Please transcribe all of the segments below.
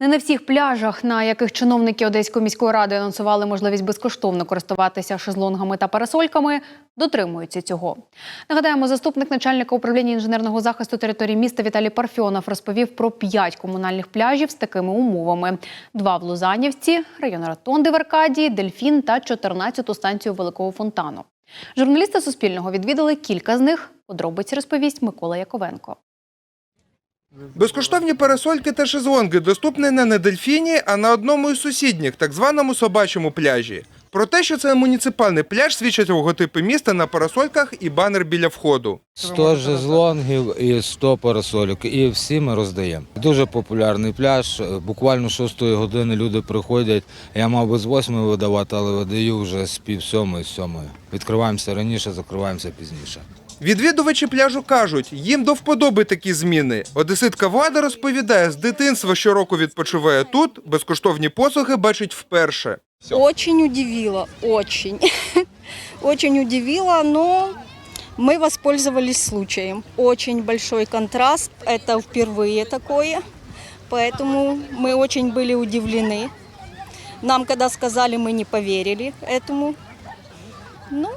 Не на всіх пляжах, на яких чиновники Одеської міської ради анонсували можливість безкоштовно користуватися шезлонгами та парасольками, дотримуються цього. Нагадаємо, заступник начальника управління інженерного захисту території міста Віталій Парфьонов розповів про п'ять комунальних пляжів з такими умовами: два в Лузанівці, район Ратонди в Аркадії, Дельфін та 14-ту станцію Великого фонтану. Журналісти Суспільного відвідали кілька з них. Подробиці розповість Микола Яковенко. Безкоштовні парасольки та шезлонги доступні не на дельфіні, а на одному із сусідніх, так званому собачому пляжі. Про те, що це муніципальний пляж, свідчать логотипи міста на парасольках і банер біля входу. 100 жезлонгів і 100 парасолік, і всі ми роздаємо. Дуже популярний пляж. Буквально 6 години люди приходять. Я мав би з 8 видавати, але видаю вже з пів сьомої, сьомої. Відкриваємося раніше, закриваємося пізніше. Відвідувачі пляжу кажуть, їм до вподоби такі зміни. Одеситка влада розповідає, з дитинства щороку відпочиває тут, безкоштовні послуги бачить вперше. Очень удивило, очень. Очень удивило, но мы воспользовались случаем. Очень большой контраст, это впервые такое, поэтому мы очень были удивлены. Нам, когда сказали, мы не поверили этому. Ну,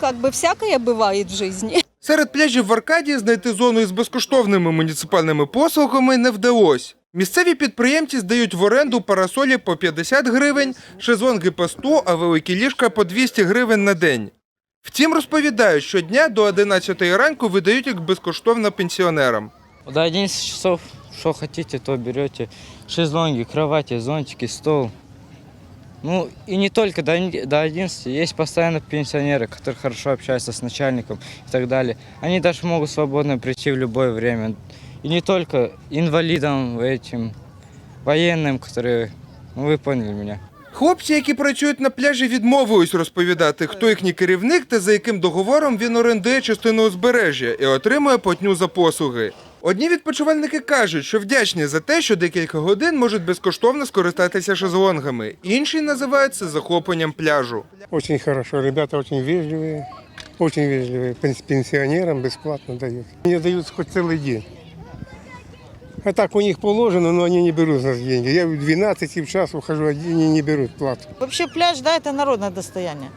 как бы всякое бывает в жизни. Серед пляжів в Аркадії знайти зону із безкоштовними муніципальними послугами не вдалося. Місцеві підприємці здають в оренду парасолі по 50 гривень, шезлонги по 100, а великі ліжка по 200 гривень на день. Втім, розповідають, щодня до 11 ранку видають їх безкоштовно пенсіонерам. До 11 часов, что хотите, то берете. Шезлонги, кровати, зонтики, стол. Ну и не только до, он- до 11. Есть постоянно пенсионеры, которые хорошо общаются с начальником и так далее. Они даже могут свободно прийти в любое время. И не только инвалидам, этим, военным, которые... Ну вы поняли меня. Хлопці, які працюють на пляжі, відмовились розповідати, хто їхній керівник та за яким договором він орендує частину узбережжя і отримує платню за послуги. Одні відпочивальники кажуть, що вдячні за те, що декілька годин можуть безкоштовно скористатися шезлонгами. Інші називають це захопленням пляжу. Очень хорошо, ребята очень вежливые, очень вежливые. Пен- Пенсионерам бесплатно дают. Мне дают хоть целый день. А так у них положено, но они не берут с нас деньги. Я в 12 в час ухожу, а они не берут плату. Вообще пляж, да, это народное достояние.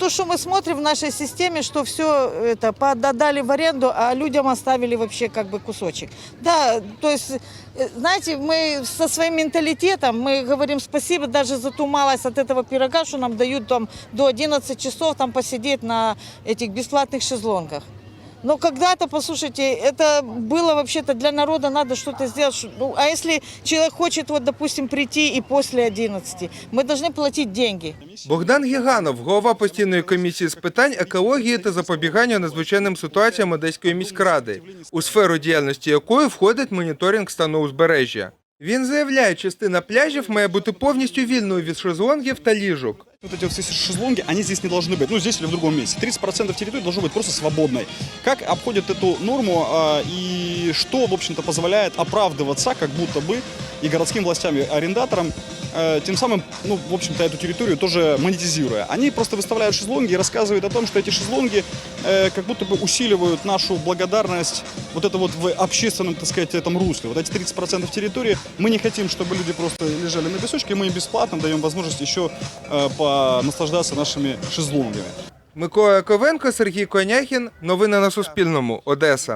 То, что мы смотрим в нашей системе, что все это поддали в аренду, а людям оставили вообще как бы кусочек. Да, то есть, э, знаете, мы со своим менталитетом, мы говорим спасибо даже за ту малость от этого пирога, что нам дают там до 11 часов там посидеть на этих бесплатных шезлонгах. Но когда-то, послушайте, это было вообще-то для народа надо что-то сделать. Ш- Ну, а если человек хочет, вот, допустим, прийти и после 11, мы должны платить деньги. Богдан Гіганов, голова постійної комісії з питань екології та запобігання надзвичайним ситуаціям Одеської міськради, у сферу діяльності якої входить моніторинг стану узбережжя. Він заявляє, частина пляжів має бути повністю вільною від шезлонгів та ліжок. Вот эти вот все шезлонги, они здесь не должны быть, ну здесь или в другом месте. 30% территории должно быть просто свободной. Как обходят эту норму а, и что, в общем-то, позволяет оправдываться как будто бы и городским властям, и арендаторам, э, тем самым, ну, в общем-то, эту территорию тоже монетизируя. Они просто выставляют шезлонги и рассказывают о том, что эти шезлонги э, как будто бы усиливают нашу благодарность вот это вот в общественном, так сказать, этом русле. Вот эти 30% территории мы не хотим, чтобы люди просто лежали на песочке, мы им бесплатно даем возможность еще э, наслаждаться нашими шезлонгами. Микола Яковенко, Сергій Коняхін. Новини на Суспільному. Одеса.